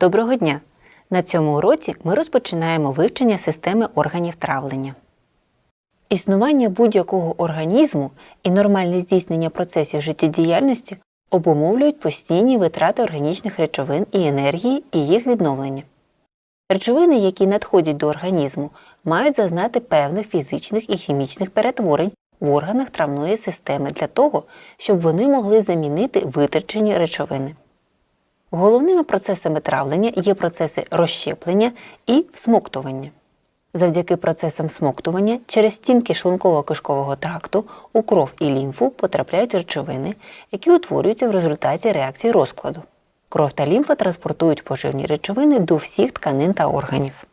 Доброго дня! На цьому уроці ми розпочинаємо вивчення системи органів травлення. Існування будь-якого організму і нормальне здійснення процесів життєдіяльності обумовлюють постійні витрати органічних речовин і енергії і їх відновлення. Речовини, які надходять до організму, мають зазнати певних фізичних і хімічних перетворень в органах травної системи для того, щоб вони могли замінити витрачені речовини. Головними процесами травлення є процеси розщеплення і всмоктування. Завдяки процесам всмоктування через стінки шлунково-кишкового тракту у кров і лімфу потрапляють речовини, які утворюються в результаті реакції розкладу. Кров та лімфа транспортують поживні речовини до всіх тканин та органів.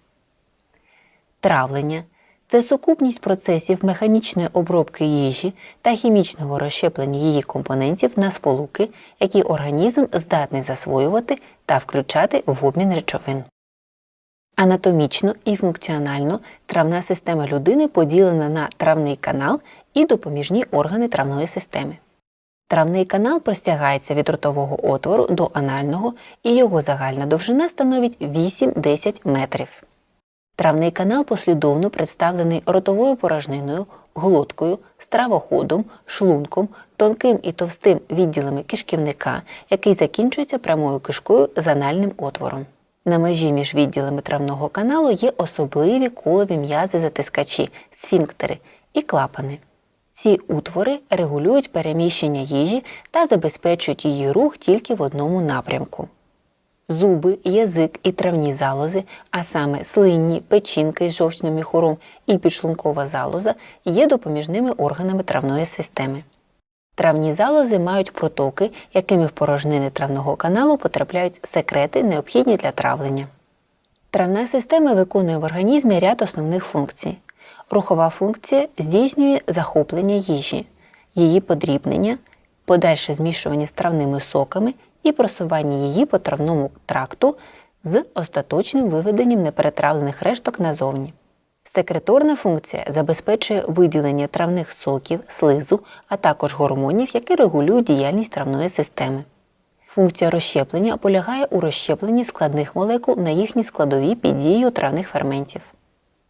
Травлення це сукупність процесів механічної обробки їжі та хімічного розщеплення її компонентів на сполуки, які організм здатний засвоювати та включати в обмін речовин. Анатомічно і функціонально травна система людини поділена на травний канал і допоміжні органи травної системи. Травний канал простягається від ротового отвору до анального, і його загальна довжина становить 8-10 метрів. Травний канал послідовно представлений ротовою порожниною, глоткою, стравоходом, шлунком, тонким і товстим відділами кишківника, який закінчується прямою кишкою з анальним отвором. На межі між відділами травного каналу є особливі колові м'язи затискачі, сфінктери і клапани. Ці утвори регулюють переміщення їжі та забезпечують її рух тільки в одному напрямку. Зуби, язик і травні залози, а саме слинні, печінки з жовчним міхуром і підшлункова залоза, є допоміжними органами травної системи. Травні залози мають протоки, якими в порожнини травного каналу потрапляють секрети, необхідні для травлення. Травна система виконує в організмі ряд основних функцій. Рухова функція здійснює захоплення їжі, її подрібнення, подальше змішування з травними соками і просування її по травному тракту з остаточним виведенням неперетравлених решток назовні. Секреторна функція забезпечує виділення травних соків, слизу, а також гормонів, які регулюють діяльність травної системи. Функція розщеплення полягає у розщепленні складних молекул на їхні складові під дією травних ферментів.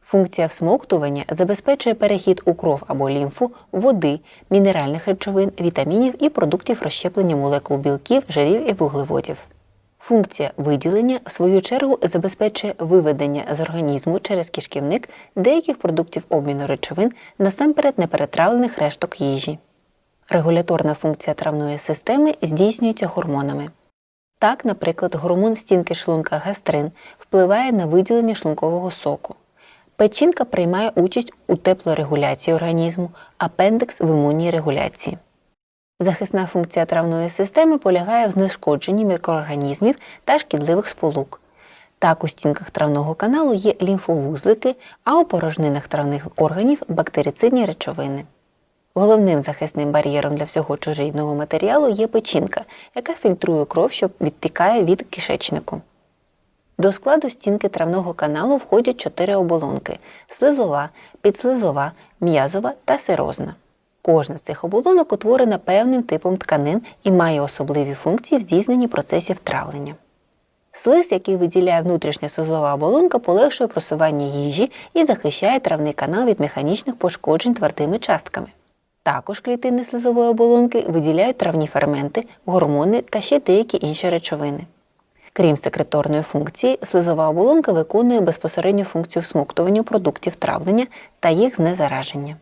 Функція всмоктування забезпечує перехід у кров або лімфу води, мінеральних речовин, вітамінів і продуктів розщеплення молекул білків, жирів і вуглеводів. Функція виділення, в свою чергу, забезпечує виведення з організму через кишківник деяких продуктів обміну речовин, насамперед неперетравлених решток їжі. Регуляторна функція травної системи здійснюється гормонами. Так, наприклад, гормон стінки шлунка гастрин впливає на виділення шлункового соку. Печінка приймає участь у теплорегуляції організму, апендекс в імунній регуляції. Захисна функція травної системи полягає в знешкодженні мікроорганізмів та шкідливих сполук. Так, у стінках травного каналу є лімфовузлики, а у порожнинах травних органів бактерицидні речовини. Головним захисним бар'єром для всього чужийного матеріалу є печінка, яка фільтрує кров, що відтікає від кишечнику. До складу стінки травного каналу входять чотири оболонки слизова, підслизова, м'язова та сирозна. Кожна з цих оболонок утворена певним типом тканин і має особливі функції в здійсненні процесів травлення. Слиз, який виділяє внутрішня слизова оболонка, полегшує просування їжі і захищає травний канал від механічних пошкоджень твердими частками. Також клітини слизової оболонки виділяють травні ферменти, гормони та ще деякі інші речовини. Крім секреторної функції, слизова оболонка виконує безпосередню функцію всмоктування продуктів травлення та їх знезараження.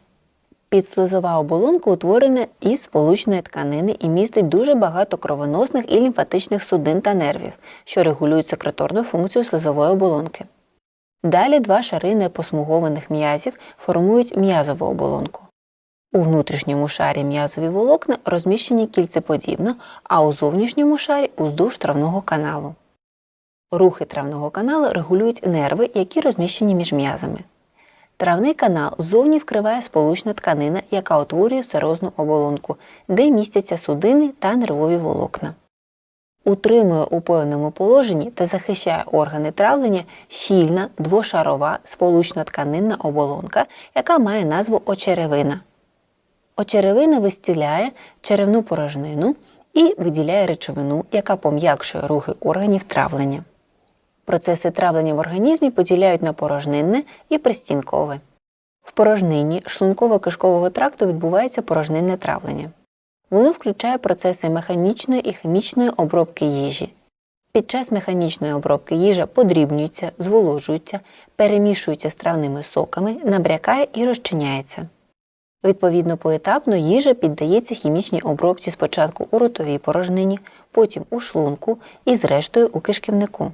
Підслизова оболонка утворена із сполучної тканини і містить дуже багато кровоносних і лімфатичних судин та нервів, що регулюють секреторну функцію слизової оболонки. Далі два шари непосмугованих м'язів формують м'язову оболонку. У внутрішньому шарі м'язові волокна розміщені кільцеподібно, а у зовнішньому шарі уздовж травного каналу. Рухи травного каналу регулюють нерви, які розміщені між м'язами. Травний канал зовні вкриває сполучна тканина, яка утворює серозну оболонку, де містяться судини та нервові волокна. Утримує у певному положенні та захищає органи травлення щільна двошарова сполучна тканинна оболонка, яка має назву очеревина. Очеревина вистіляє черевну порожнину і виділяє речовину, яка пом'якшує рухи органів травлення. Процеси травлення в організмі поділяють на порожнинне і пристінкове. В порожнині шлунково-кишкового тракту відбувається порожнинне травлення. Воно включає процеси механічної і хімічної обробки їжі. Під час механічної обробки їжа подрібнюється, зволожується, перемішується з травними соками, набрякає і розчиняється. Відповідно, поетапно їжа піддається хімічній обробці спочатку у ротовій порожнині, потім у шлунку і зрештою у кишківнику.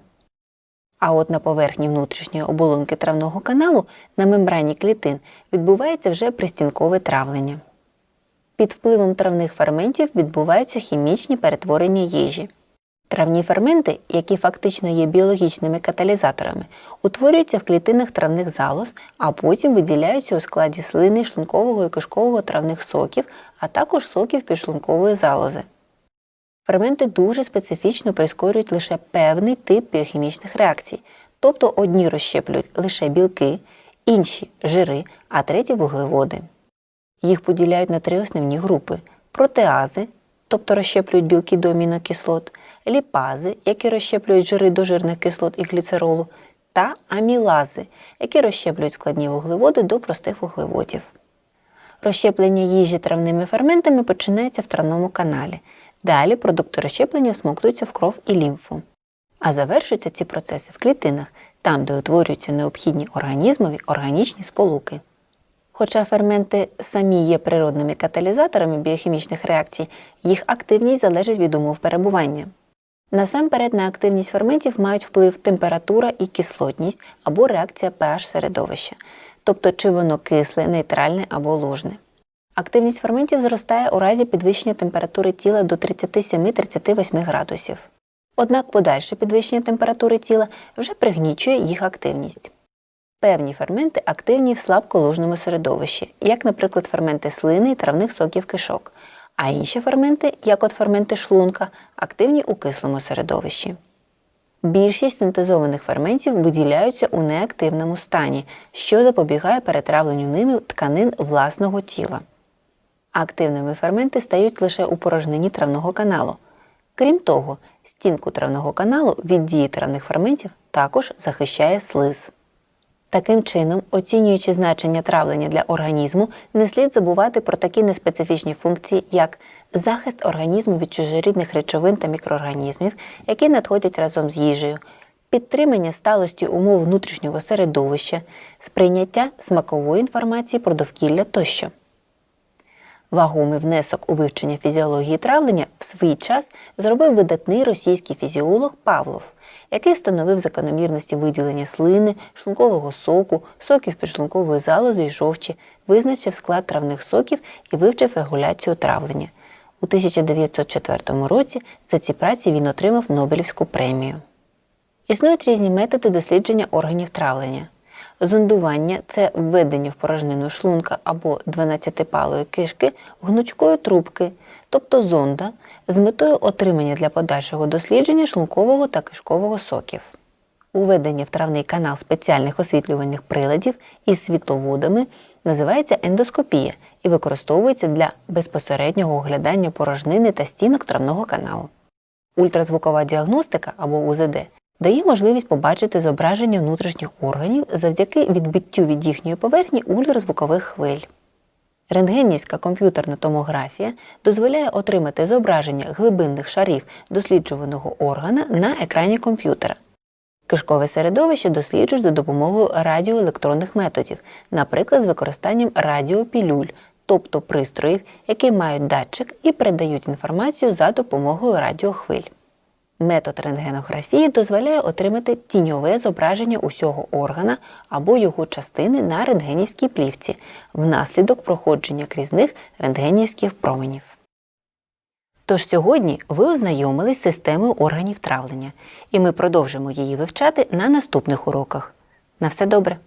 А от на поверхні внутрішньої оболонки травного каналу на мембрані клітин відбувається вже пристінкове травлення. Під впливом травних ферментів відбуваються хімічні перетворення їжі. Травні ферменти, які фактично є біологічними каталізаторами, утворюються в клітинах травних залоз, а потім виділяються у складі слини шлункового і кишкового травних соків, а також соків підшлункової залози. Ферменти дуже специфічно прискорюють лише певний тип біохімічних реакцій, тобто одні розщеплюють лише білки, інші жири, а треті вуглеводи. Їх поділяють на три основні групи: протеази, тобто розщеплюють білки до амінокислот, ліпази, які розщеплюють жири до жирних кислот і гліцеролу, та амілази, які розщеплюють складні вуглеводи до простих вуглеводів. Розщеплення їжі травними ферментами починається в травному каналі. Далі продукти розщеплення всмоктуються в кров і лімфу. А завершуються ці процеси в клітинах, там, де утворюються необхідні організмові органічні сполуки. Хоча ферменти самі є природними каталізаторами біохімічних реакцій, їх активність залежить від умов перебування. Насамперед на активність ферментів мають вплив температура і кислотність або реакція pH середовища, тобто чи воно кисле, нейтральне або лужне. Активність ферментів зростає у разі підвищення температури тіла до 37-38 градусів. Однак подальше підвищення температури тіла вже пригнічує їх активність. Певні ферменти активні в слабколужному середовищі, як, наприклад, ферменти слини і травних соків кишок, а інші ферменти, як от ферменти шлунка, активні у кислому середовищі. Більшість синтезованих ферментів виділяються у неактивному стані, що запобігає перетравленню ними тканин власного тіла. Активними ферменти стають лише у порожнині травного каналу. Крім того, стінку травного каналу від дії травних ферментів також захищає слиз. Таким чином, оцінюючи значення травлення для організму, не слід забувати про такі неспецифічні функції, як захист організму від чужорідних речовин та мікроорганізмів, які надходять разом з їжею, підтримання сталості умов внутрішнього середовища, сприйняття смакової інформації про довкілля тощо. Вагомий внесок у вивчення фізіології травлення в свій час зробив видатний російський фізіолог Павлов, який встановив закономірності виділення слини, шлункового соку, соків підшлункової залози і жовчі, визначив склад травних соків і вивчив регуляцію травлення. У 1904 році за ці праці він отримав Нобелівську премію. Існують різні методи дослідження органів травлення. Зондування це введення в порожнину шлунка або 12-палої кишки гнучкої трубки, тобто зонда, з метою отримання для подальшого дослідження шлункового та кишкового соків. Уведення в травний канал спеціальних освітлювальних приладів із світловодами називається ендоскопія і використовується для безпосереднього оглядання порожнини та стінок травного каналу. Ультразвукова діагностика або УЗД дає можливість побачити зображення внутрішніх органів завдяки відбиттю від їхньої поверхні ультразвукових хвиль. Рентгенівська комп'ютерна томографія дозволяє отримати зображення глибинних шарів досліджуваного органа на екрані комп'ютера. Кишкове середовище досліджують за допомогою радіоелектронних методів, наприклад, з використанням радіопілюль, тобто пристроїв, які мають датчик і передають інформацію за допомогою радіохвиль. Метод рентгенографії дозволяє отримати тіньове зображення усього органа або його частини на рентгенівській плівці внаслідок проходження крізь них рентгенівських променів. Тож сьогодні ви ознайомились з системою органів травлення, і ми продовжимо її вивчати на наступних уроках. На все добре!